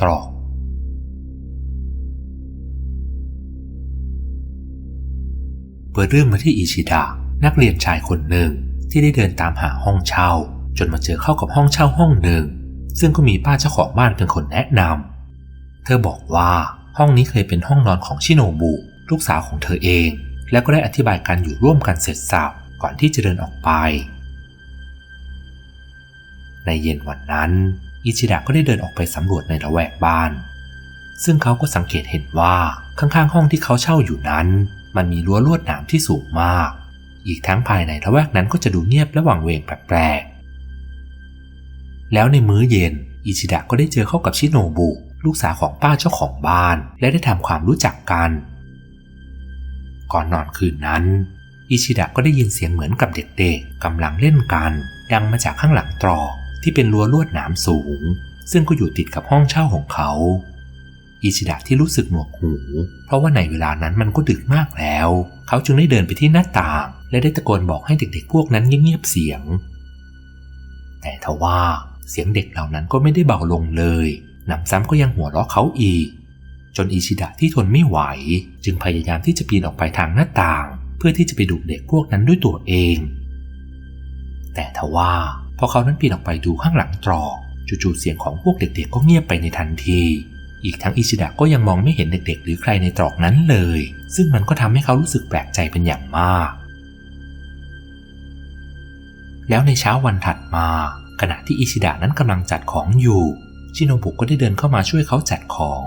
ตรอกเปิดเรื่องมาที่อิชิดะนักเรียนชายคนหนึ่งที่ได้เดินตามหาห้องเช่า จนมาเจอเข้ากับห้องเช่าห้องหนึ่ง ซึ่งก็มีป้าเจ้าของบ้านเป็นคนแนะนำเธอบอกว่าห้องนี้เคยเป็นห้องนอนของชิโนบุลูกสาวของเธอเอง และก็ได้อธิบายการอยู่ร่วมกันเสร็จสับก่อนที่จะเดินออกไป ในเย็นวันนั้น อิชิดะก็ได้เดินออกไปสำรวจในละแวกบ้าน ซึ่งเขาก็สังเกตเห็นว่าข้างๆ ห้องที่เขาเช่าอยู่นั้น มันมีรั้วลวดหนามที่สูงมาก อีกทั้งภายในละแวกนั้นก็จะดูเงียบและวังเวงแปลกๆ แล้วในมื้อเย็น อิชิดะก็ได้เจอเข้ากับชิโนบุลูกสาวของป้าเจ้าของบ้าน และได้ทำความรู้จักกัน ก่อนนอนคืนนั้น อิชิดะก็ได้ยินเสียงเหมือนกับเด็กๆกำลังเล่นกัน ดังมาจากข้างหลังตรอก ที่เป็นรั้วลวดหนามสูง ซึ่งก็อยู่ติดกับห้องเช่าของเขา อิชิดะที่รู้สึกหนวกหู เพราะว่าในเวลานั้นมันก็ดึกมากแล้ว เขาจึงได้เดินไปที่หน้าต่าง และได้ตะโกนบอกให้เด็กๆ พวกนั้นเงียบๆเสียง แต่ทว่าเสียงเด็กเหล่านั้นก็ไม่ได้เบาลงเลยหนำซ้ำก็ยังหัวเราะเขาอีก จนอิชิดะที่ทนไม่ไหว จึงพยายามที่จะปีนออกไปทางหน้าต่าง เพื่อที่จะไปดุเด็กพวกนั้นด้วยตัวเอง แต่ทว่า พอเขานั้นปีนออกไปดูข้างหลังตรอกจู่ๆเสียงของพวกเด็กๆก็เงียบไปในทันที อีกทั้งอิชิดะก็ยังมองไม่เห็นเด็กๆ หรือใครในตรอกนั้นเลย ซึ่งมันก็ทำให้เขารู้สึกแปลกใจเป็นอย่างมาก แล้วในเช้าวันถัดมา ขณะที่อิชิดะนั้นกำลังจัดของอยู่ ชิโนบุก็ได้เดินเข้ามาช่วยเขาจัดของ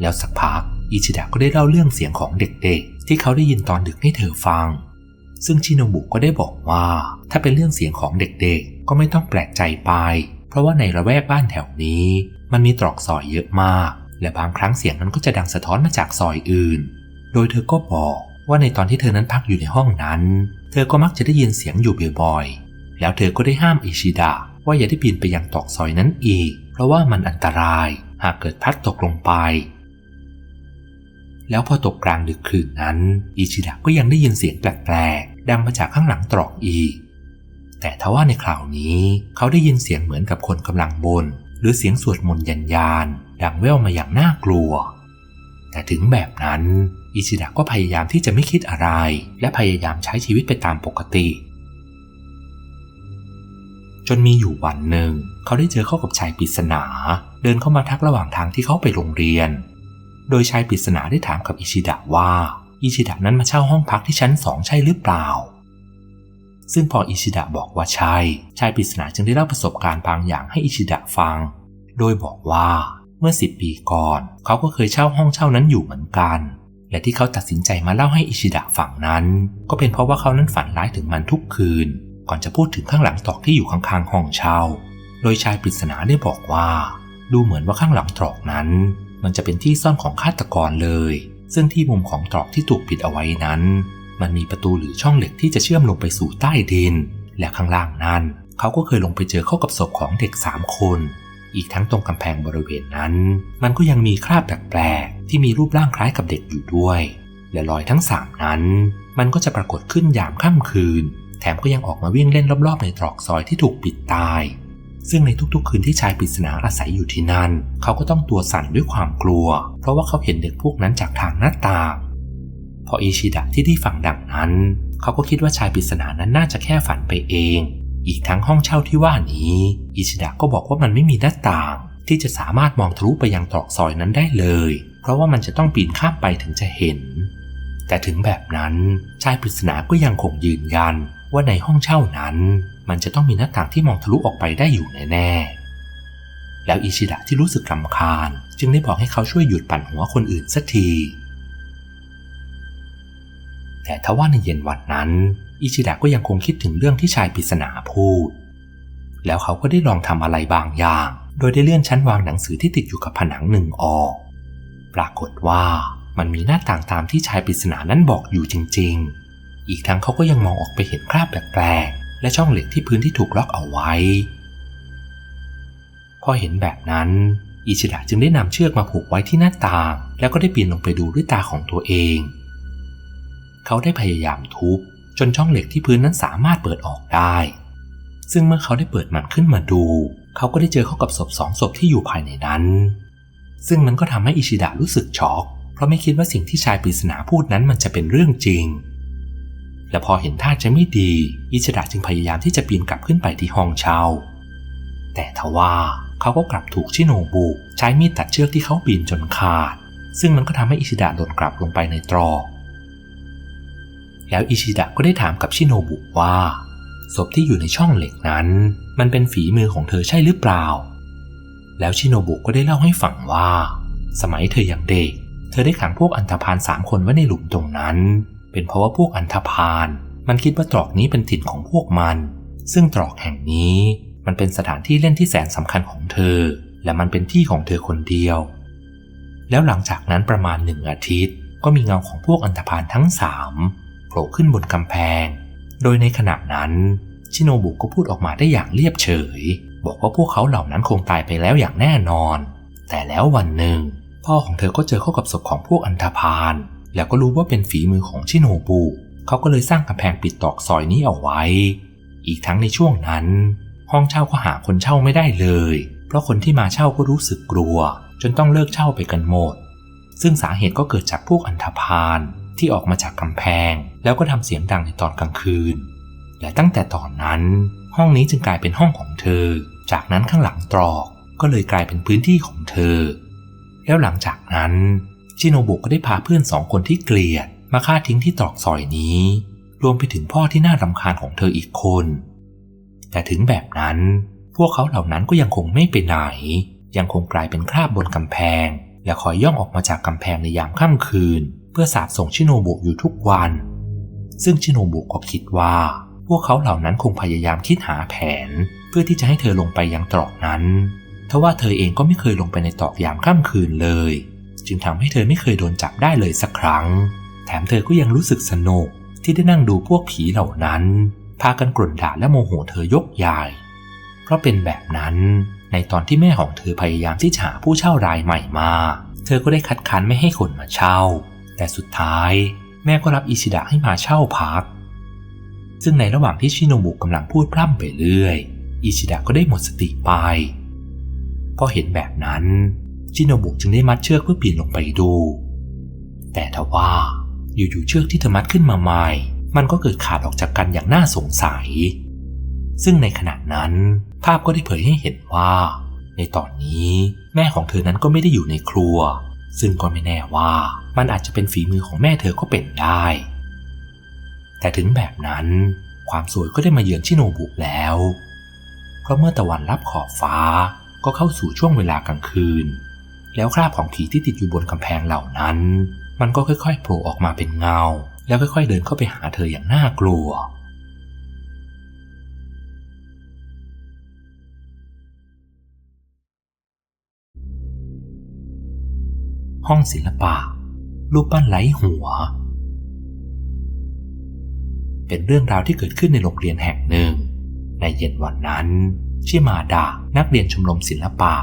แล้วสักพักอิชิดะก็ได้เล่าเรื่องเสียงของเด็กๆ ที่เขาได้ยินตอนดึกให้เธอฟัง ซึ่งชินบุก็ได้บอกว่า ถ้าเป็นเรื่องเสียงของเด็กๆ ก็ไม่ต้องแปลกใจไป เพราะว่าในละแวกบ้านแถวนี้ มันมีตรอกซอยเยอะมาก และบางครั้งเสียงนั้นก็จะดังสะท้อนมาจากซอยอื่น โดยเธอก็บอกว่าในตอนที่เธอนั้นพักอยู่ในห้องนั้น เธอก็มักจะได้ยินเสียงอยู่บ่อยๆ แล้วเธอก็ได้ห้ามอิชิดะว่าอย่าได้ปีนไปยังตรอกซอยนั้นอีก เพราะว่ามันอันตราย หากเกิดพัดตกลงไป แล้วพอตกกลางดึกคืนนั้น อิชิดะก็ยังได้ยินเสียงแปลกๆ ดังมาจากข้างหลังตรอกอีก แต่ทว่าในคราวนี้เขาได้ยินเสียงเหมือนกับคนกำลังบน หรือเสียงสวดมนต์ยันยานดังแว่วมาอย่างน่ากลัว แต่ถึงแบบนั้น อิชิดะก็พยายามที่จะไม่คิดอะไร และพยายามใช้ชีวิตไปตามปกติ จนมีอยู่วันหนึ่ง เขาได้เจอเข้ากับชายปริศนา เดินเข้ามาทักระหว่างทางที่เขาไปโรงเรียน โดยชายปริศนาได้ถามกับอิชิดะว่า อิชิดะนั้นมาเช่าห้องพักที่ชั้นสองใช่หรือเปล่า ซึ่งพออิชิดะบอกว่าใช่ ชายปริศนาจึงได้เล่าประสบการณ์บางอย่างให้อิชิดะฟัง โดยบอกว่าเมื่อสิบปีก่อน เขาก็เคยเช่าห้องเช่านั้นอยู่เหมือนกัน และที่เขาตัดสินใจมาเล่าให้อิชิดะฟังนั้น ก็เป็นเพราะว่าเขานั้นฝันร้ายถึงมันทุกคืน ก่อนจะพูดถึงข้างหลังตรอกที่อยู่ข้างๆห้องเช่า โดยชายปริศนาได้บอกว่า ดูเหมือนว่าข้างหลังตรอกนั้น มันจะเป็นที่ซ่อนของฆาตกรเลย ซึ่งที่มุมของตรอกที่ถูกปิดเอาไว้นั้น มันมีประตูหรือช่องเหล็กที่จะเชื่อมลงไปสู่ใต้ดิน และข้างล่างนั้น เขาก็เคยลงไปเจอเข้ากับศพของเด็กสามคน อีกทั้งตรงกำแพงบริเวณนั้น มันก็ยังมีคราบแปลกๆที่มีรูปร่างคล้ายกับเด็กอยู่ด้วย และรอยทั้งสามนั้น มันก็จะปรากฏขึ้นยามค่ำคืน แถมก็ยังออกมาวิ่งเล่นรอบๆในตรอกซอยที่ถูกปิดตาย ซึ่งในทุกๆ คืนที่ชายปริศนาอาศัยอยู่ที่นั่น เขาก็ต้องตัวสั่นด้วยความกลัว เพราะว่าเขาเห็นเด็กพวกนั้นจากทางหน้าต่าง พออิชิดะที่ได้ฟังดังนั้น เขาก็คิดว่าชายปริศนานั้นน่าจะแค่ฝันไปเอง อีกทั้งห้องเช่าที่ว่านี้ อิชิดะก็บอกว่ามันไม่มีหน้าต่าง ที่จะสามารถมองทะลุไปยังตรอกซอยนั้นได้เลย เพราะว่ามันจะต้องปีนข้ามไปถึงจะเห็น แต่ถึงแบบนั้นชายปริศนาก็ยังคงยืนยัน ว่าในห้องเช่านั้น มันจะต้องมีหน้าต่างที่มองทะลุออกไปได้อยู่แน่ๆ แล้วอิชิดะที่รู้สึกรำคาญ จึงได้บอกให้เขาช่วยหยุดปั่นหัวคนอื่นสักที แต่ทว่าในเย็นวันนั้น อิชิดะก็ยังคงคิดถึงเรื่องที่ชายปริศนาพูด แล้วเขาก็ได้ลองทำอะไรบางอย่าง โดยได้เลื่อนชั้นวางหนังสือที่ติดอยู่กับผนังหนึ่งออก ปรากฏว่ามันมีหน้าต่างตามที่ชายปริศนานั้นบอกอยู่จริง ๆ อีกทั้งเขาก็ยังมองออกไปเห็นคราบแปลกๆและช่องเหล็กที่พื้นที่ถูกล็อกเอาไว้ พอเห็นแบบนั้น อิชิดะจึงได้นำเชือกมาผูกไว้ที่หน้าต่าง แล้วก็ได้ปีนลงไปดูด้วยตาของตัวเอง เขาได้พยายามทุบจนช่องเหล็กที่พื้นนั้นสามารถเปิดออกได้ ซึ่งเมื่อเขาได้เปิดมันขึ้นมาดู เขาก็ได้เจอเข้ากับศพสองศพที่อยู่ภายในนั้น ซึ่งมันก็ทำให้อิชิดะรู้สึกช็อก เพราะไม่คิดว่าสิ่งที่ชายปริศนาพูดนั้นมันจะเป็นเรื่องจริง และพอเห็นท่าจะไม่ดี อิชิดะจึงพยายามที่จะปีนกลับขึ้นไปที่ห้องเช่า แต่ทว่าเขาก็กลับถูกชิโนบุใช้มีดตัดเชือกที่เขาปีนจนขาด ซึ่งมันก็ทำให้อิชิดะโดนกลับลงไปในตรอกแล้วอิชิดะก็ได้ถามกับชิโนบุว่าศพที่อยู่ในช่องเหล็กนั้น มันเป็นฝีมือของเธอใช่หรือเปล่า แล้วชิโนบุก็ได้เล่าให้ฟังว่า สมัยเธอยังเด็ก เธอได้ขังพวกอันธพาลสามคนไว้ในหลุมตรงนั้น เป็นเพราะว่าพวกอันธพาลมันคิดว่าตรอกนี้เป็นถิ่นของพวกมัน ซึ่งตรอกแห่งนี้มันเป็นสถานที่เล่นที่แสนสำคัญของเธอ และมันเป็นที่ของเธอคนเดียว แล้วหลังจากนั้นประมาณหนึ่งอาทิตย์ ก็มีเงาของพวกอันธพาลทั้งสามโผล่ขึ้นบนกำแพง โดยในขณะนั้นชิโนบุก็พูดออกมาได้อย่างเรียบเฉย บอกว่าพวกเขาเหล่านั้นคงตายไปแล้วอย่างแน่นอน แต่แล้ววันหนึ่ง พ่อของเธอก็เจอเข้ากับศพของพวกอันธพาล แล้วก็รู้ว่าเป็นฝีมือของชิโนบุเขาก็เลยสร้างกำแพงปิดตอกซอยนี้เอาไว้ อีกทั้งในช่วงนั้น ห้องเช่าก็หาคนเช่าไม่ได้เลย เพราะคนที่มาเช่าก็รู้สึกกลัว จนต้องเลิกเช่าไปกันหมด ซึ่งสาเหตุก็เกิดจากพวกอันธพาลที่ออกมาจากกำแพง แล้วก็ทำเสียงดังในตอนกลางคืน และตั้งแต่ตอนนั้น ห้องนี้จึงกลายเป็นห้องของเธอ จากนั้นข้างหลังตรอกก็เลยกลายเป็นพื้นที่ของเธอ แล้วหลังจากนั้น ชิโนบุก็ได้พาเพื่อนสองคนที่เกลียด มาฆ่าทิ้งที่ตรอกซอยนี้ รวมไปถึงพ่อที่น่ารำคาญของเธออีกคน แต่ถึงแบบนั้น พวกเขาเหล่านั้นก็ยังคงไม่ไปไหน ยังคงกลายเป็นคราบบนกำแพง และคอยย่องออกมาจากกำแพงในยามค่ำคืน เพื่อสาบส่งชิโนบุอยู่ทุกวัน ซึ่งชิโนบุก็คิดว่า พวกเขาเหล่านั้นคงพยายามคิดหาแผน เพื่อที่จะให้เธอลงไปยังตรอกนั้นทว่าเธอเองก็ไม่เคยลงไปในตรอกยามค่ำคืนเลย จึงทำให้เธอไม่เคยโดนจับได้เลยสักครั้ง แถมเธอก็ยังรู้สึกสนุกที่ได้นั่งดูพวกผีเหล่านั้น พากันกล่นด่าและโมโหเธอยกใหญ่ เพราะเป็นแบบนั้นในตอนที่แม่ของเธอพยายามที่จะหาผู้เช่ารายใหม่มา เธอก็ได้คัดค้านไม่ให้คนมาเช่า แต่สุดท้าย แม่ก็รับอิชิดะให้มาเช่าพัก ซึ่งในระหว่างที่ชิโนบุกำลังพูดพร่ำไปเรื่อย อิชิดะก็ได้หมดสติไปพอเห็นแบบนั้น ชิโนบุจึงได้มัดเชือกเพื่อปีนลงไปดู แต่ทว่าอยู่ๆเชือกที่เธอมัดขึ้นมาใหม่ มันก็เกิดขาดออกจากกันอย่างน่าสงสัย ซึ่งในขณะนั้นภาพก็ได้เผยให้เห็นว่า ในตอนนี้แม่ของเธอนั้นก็ไม่ได้อยู่ในครัว ซึ่งก็ไม่แน่ว่ามันอาจจะเป็นฝีมือของแม่เธอก็เป็นได้ แต่ถึงแบบนั้นความสวยก็ได้มาเยือนชิโนบุแล้ว เพราะเมื่อตะวันรับขอบฟ้าก็เข้าสู่ช่วงเวลากลางคืน แล้วคราบของผีที่ติดอยู่บนกำแพงเหล่านั้น มันก็ค่อยๆโผล่ออกมาเป็นเงา แล้วค่อยๆเดินเข้าไปหาเธออย่างน่ากลัว ห้องศิลปะ รูปปั้นไหลหัว เป็นเรื่องราวที่เกิดขึ้นในโรงเรียนแห่งหนึ่ง ในเย็นวันนั้น ชิมาดา นักเรียนชมรมศิลปะ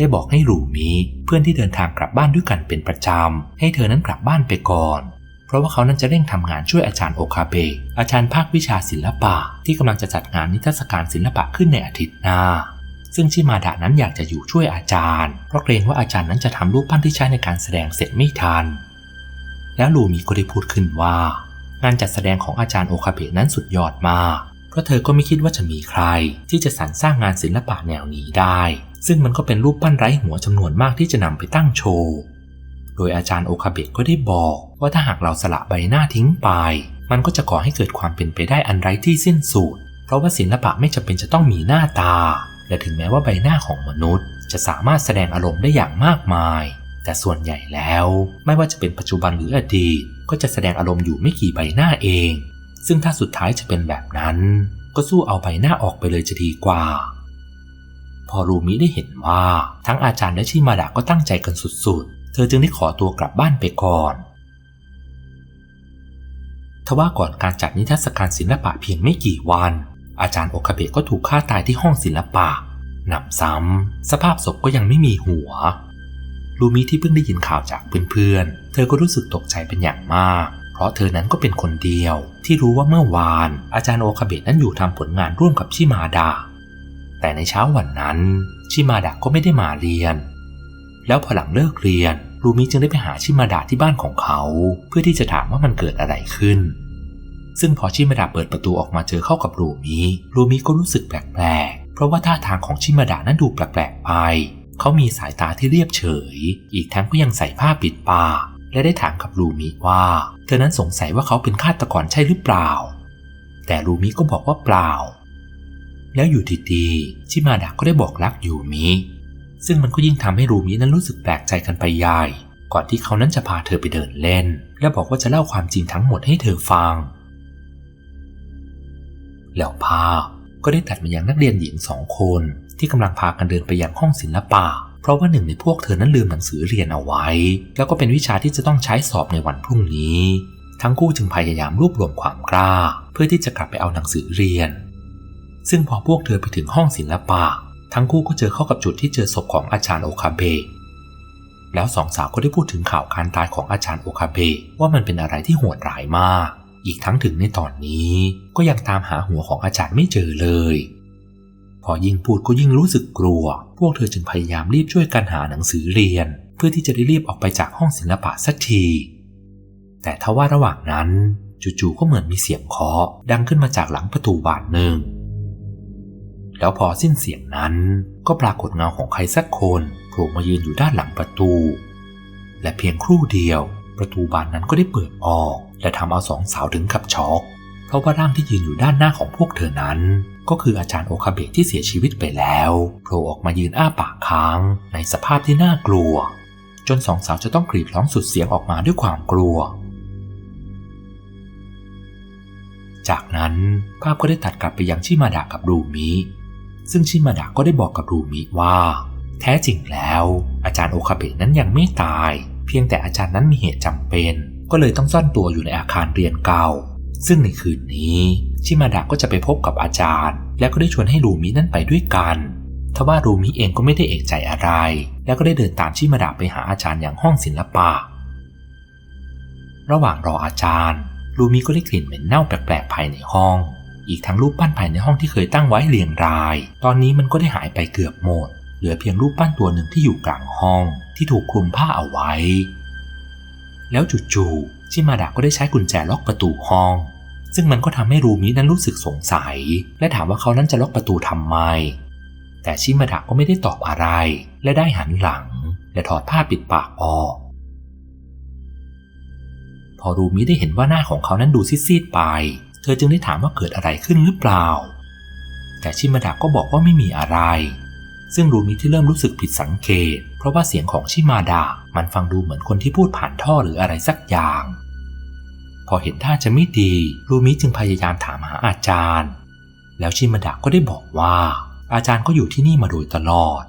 ได้บอกให้รูมิเพื่อนที่เดินทางกลับบ้านด้วยกันเป็นประจำ ให้เธอนั้นกลับบ้านไปก่อน เพราะว่าเขานั้นจะเร่งทำงานช่วยอาจารย์โอคาเบะอาจารย์ภาควิชาศิลปะ ที่กำลังจะจัดงานนิทรรศการศิลปะขึ้นในอาทิตย์หน้า ซึ่งชิมาดะนั้นอยากจะอยู่ช่วยอาจารย์ เพราะเกรงว่าอาจารย์นั้นจะทำรูปปั้นที่ใช้ในการแสดงเสร็จไม่ทัน แล้วลูมิก็ได้พูดขึ้นว่า งานจัดแสดงของอาจารย์โอคาเบะนั้นสุดยอดมากเพราะเธอก็ไม่คิดว่าจะมีใคร ที่จะสรรสร้างงานศิลปะแนวนี้ได้ ซึ่งมันก็เป็นรูปปั้นไร้หัวจำนวนมากที่จะนำไปตั้งโชว์ โดยอาจารย์โอคาเบะก็ได้บอกว่าถ้าหากเราสละใบหน้าทิ้งไป มันก็จะก่อให้เกิดความเป็นไปได้อันไร้ที่สิ้นสุด เพราะว่าศิลปะไม่จำเป็นจะต้องมีหน้าตา และถึงแม้ว่าใบหน้าของมนุษย์ จะสามารถแสดงอารมณ์ได้อย่างมากมาย แต่ส่วนใหญ่แล้ว ไม่ว่าจะเป็นปัจจุบันหรืออดีต ก็จะแสดงอารมณ์อยู่ไม่กี่ใบหน้าเอง ซึ่งถ้าสุดท้ายจะเป็นแบบนั้น ก็สู้เอาใบหน้าออกไปเลยจะดีกว่า พอรูมิได้เห็นว่า ทั้งอาจารย์และชิมาดะก็ตั้งใจกันสุดๆ เธอจึงได้ขอตัวกลับบ้านไปก่อน ทว่าก่อนการจัดนิทรรศการศิลปะเพียงไม่กี่วัน อาจารย์โอคาเบะก็ถูกฆ่าตายที่ห้องศิลปะหนำซ้ำ สภาพศพก็ยังไม่มีหัว ลูมิที่เพิ่งได้ยินข่าวจากเพื่อนๆ เธอก็รู้สึกตกใจเป็นอย่างมาก เพราะเธอนั้นก็เป็นคนเดียว ที่รู้ว่าเมื่อวาน อาจารย์โอคาเบะนั้นอยู่ทำผลงานร่วมกับชิมาดา แต่ในเช้าวันนั้น ชิมาดะก็ไม่ได้มาเรียน แล้วพอหลังเลิกเรียนรูมิจึงได้ไปหาชิมาดะที่บ้านของเขา เพื่อที่จะถามว่ามันเกิดอะไรขึ้น ซึ่งพอชิมาดะเปิดประตูออกมาเจอเข้ากับรูมิรูมิก็รู้สึกแปลกๆเพราะว่าท่าทางของชิมาดะนั้นดูแปลกๆไป เขามีสายตาที่เรียบเฉย อีกทั้งก็ยังใส่ผ้าปิดปากและได้ถามกับรูมิว่า เธอนั้นสงสัยว่าเขาเป็นฆาตกรใช่หรือเปล่า แต่รูมิก็บอกว่าเปล่า แล้วอยู่ดีๆชิมาดะก็ได้บอกรักยูมิซึ่งมันก็ยิ่งทำให้รูมินั้นรู้สึกแปลกใจกันไปใหญ่ ก่อนที่เขานั้นจะพาเธอไปเดินเล่น และบอกว่าจะเล่าความจริงทั้งหมดให้เธอฟัง แล้วภาพก็ได้ตัดมายังนักเรียนหญิงสองคน ที่กำลังพากันเดินไปยังห้องศิลปะ เพราะว่าหนึ่งในพวกเธอนั้นลืมหนังสือเรียนเอาไว้ แล้วก็เป็นวิชาที่จะต้องใช้สอบในวันพรุ่งนี้ ทั้งคู่จึงพยายามรวบรวมความกล้า เพื่อที่จะกลับไปเอาหนังสือเรียน ซึ่งพอพวกเธอไปถึงห้องศิลปะทั้งคู่ก็เจอเข้ากับจุดที่เจอศพของอาจารย์โอคาเบะแล้วสองสาวก็ได้พูดถึงข่าวการตายของอาจารย์โอคาเบะว่ามันเป็นอะไรที่โหดร้ายมาก อีกทั้งถึงในตอนนี้ ก็ยังตามหาหัวของอาจารย์ไม่เจอเลย พอยิ่งพูดก็ยิ่งรู้สึกกลัว พวกเธอจึงพยายามรีบช่วยกันหาหนังสือเรียน เพื่อที่จะได้รีบออกไปจากห้องศิลปะสักที แต่ทว่าระหว่างนั้น จู่ๆก็เหมือนมีเสียงเคาะดังขึ้นมาจากหลังประตูบานหนึ่ง แล้วพอสิ้นเสียงนั้น ก็ปรากฏเงาของใครสักคนโผล่มายืนอยู่ด้านหลังประตู และเพียงครู่เดียว ประตูบานนั้นก็ได้เปิดออก และทำเอาสองสาวถึงกับช็อกเพราะว่าร่างที่ยืนอยู่ด้านหน้าของพวกเธอนั้น ก็คืออาจารย์โอคาเบะที่เสียชีวิตไปแล้วโผล่ออกมายืนอ้าปากค้างในสภาพที่น่ากลัว จนสองสาวจะต้องกรีดร้องสุดเสียงออกมาด้วยความกลัวจากนั้นภาพก็ได้ตัดกลับไปยังชิมาดะกับรูมิ ซึ่งชิมาดะก็ได้บอกกับรูมิว่า แท้จริงแล้ว อาจารย์โอคาเบะนั้นยังไม่ตาย เพียงแต่อาจารย์นั้นมีเหตุจำเป็น ก็เลยต้องซ่อนตัวอยู่ในอาคารเรียนเก่า ซึ่งในคืนนี้ ชิมาดะก็จะไปพบกับอาจารย์ และก็ได้ชวนให้รูมินั้นไปด้วยกันทว่ารูมิเองก็ไม่ได้เอกใจอะไร แล้วก็ได้เดินตามชิมาดะไปหาอาจารย์อย่างห้องศิลปะ ระหว่างรออาจารย์รูมิก็ได้กลิ่นเหม็นเน่าแปลกๆภายในห้อง อีกทั้งรูปปั้นภายในห้องที่เคยตั้งไว้เรียงราย ตอนนี้มันก็ได้หายไปเกือบหมด เหลือเพียงรูปปั้นตัวหนึ่งที่อยู่กลางห้องที่ถูกคลุมผ้าเอาไว้ แล้วจู่ๆ ชิมาดะก็ได้ใช้กุญแจล็อกประตูห้อง ซึ่งมันก็ทำให้รูมินั้นรู้สึกสงสัย และถามว่าเขานั้นจะล็อกประตูทำไม แต่ชิมาดะก็ไม่ได้ตอบอะไร และได้หันหลัง และถอดผ้าปิดปากออกพอรูมิได้เห็นว่าหน้าของเขานั้นดูซีดๆไป เธอจึงได้ถามว่าเกิดอะไรขึ้นหรือเปล่า แต่ชิมาดะก็บอกว่าไม่มีอะไร ซึ่งรูมิที่เริ่มรู้สึกผิดสังเกต เพราะว่าเสียงของชิมาดะมันฟังดูเหมือนคนที่พูดผ่านท่อหรืออะไรสักอย่าง พอเห็นท่าจะไม่ดี รูมิจึงพยายามถามหาอาจารย์ แล้วชิมาดะก็ได้บอกว่า อาจารย์ก็อยู่ที่นี่มาโดยตลอด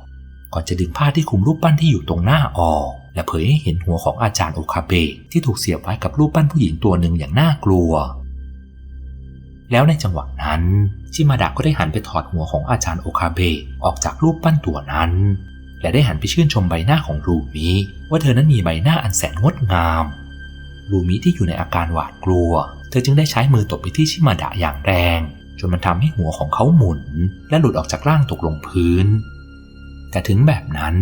ก่อนจะดึงผ้าที่คลุมรูปปั้นที่อยู่ตรงหน้าออกและเผยให้เห็นหัวของอาจารย์โอคาเบะที่ถูกเสียบไว้กับรูปปั้นผู้หญิงตัวหนึ่งอย่างน่ากลัว แล้วในจังหวะนั้น ชิมาดะก็ได้หันไปถอดหัวของอาจารย์โอคาเบะออกจากรูปปั้นตัวนั้น และได้หันไปชื่นชมใบหน้าของรูมิว่าเธอนั้นมีใบหน้าอันแสนงดงามรูมิที่อยู่ในอาการหวาดกลัว เธอจึงได้ใช้มือตบไปที่ชิมาดะอย่างแรง จนมันทำให้หัวของเขาหมุน และหลุดออกจากร่างตกลงพื้น แต่ถึงแบบนั้น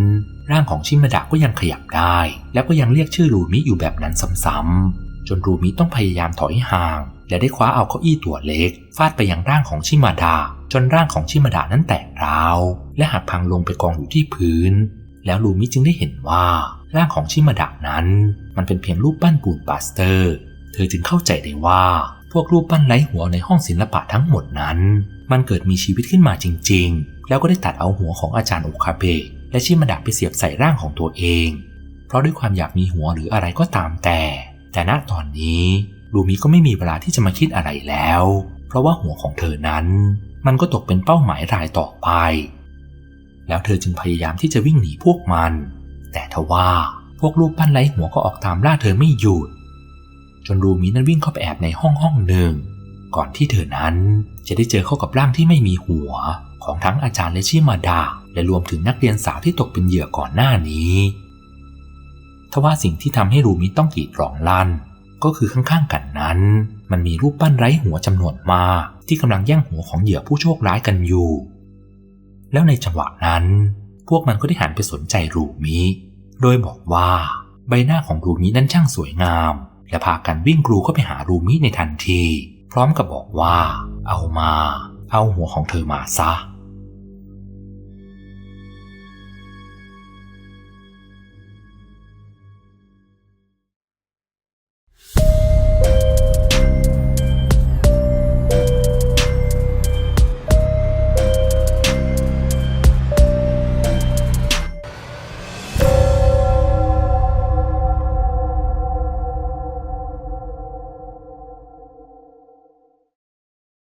ร่างของชิมาดะก็ยังขยับได้ แล้วก็ยังเรียกชื่อรูมิอยู่แบบนั้นซ้ำๆจนรูมิต้องพยายามถอยห่าง และได้คว้าเอาเก้าอี้ตัวเล็ก ฟาดไปยังร่างของชิมาดะจนร่างของชิมาดะนั้นแตกร้าว และหักพังลงไปกองอยู่ที่พื้น แล้วรูมิจึงได้เห็นว่า ร่างของชิมาดะนั้น มันเป็นเพียงรูปปั้นปูนปาสเตอร์ เธอจึงเข้าใจได้ว่า พวกรูปปั้นไร้หัวในห้องศิลปะทั้งหมดนั้น มันเกิดมีชีวิตขึ้นมาจริง ๆ แล้วก็ได้ตัดเอาหัวของอาจารย์โอคาเบะและชิมาดะไปเสียบใส่ร่างของตัวเอง เพราะด้วยความอยากมีหัวหรืออะไรก็ตามแต่ แต่ณตอนนี้ ลูมิก็ไม่มีเวลาที่จะมาคิดอะไรแล้ว เพราะว่าหัวของเธอนั้น มันก็ตกเป็นเป้าหมายรายต่อไป แล้วเธอจึงพยายามที่จะวิ่งหนีพวกมัน แต่ทว่าพวกรูปปั้นไร้หัวก็ออกตามล่าเธอไม่หยุด จนรูมินั้นวิ่งเข้าไปแอบในห้องห้องหนึ่ง ก่อนที่เธอนั้นจะได้เจอเข้ากับร่างที่ไม่มีหัว ของทั้งอาจารย์และชิมาดา และรวมถึงนักเรียนสาวที่ตกเป็นเหยื่อก่อนหน้านี้ทว่าสิ่งที่ทำให้รูมิต้องกรีดร้องลั่น ก็คือข้างๆกันนั้น มันมีรูปปั้นไร้หัวจำนวนมาก ที่กำลังแย่งหัวของเหยื่อผู้โชคร้ายกันอยู่ แล้วในจังหวะนั้น พวกมันก็ได้หันไปสนใจรูมิ โดยบอกว่า ใบหน้าของรูมินั้นช่างสวยงาม และพากันวิ่งกรูเข้าไปหารูมิในทันที พร้อมกับบอกว่า เอามา เอาหัวของเธอมาซะ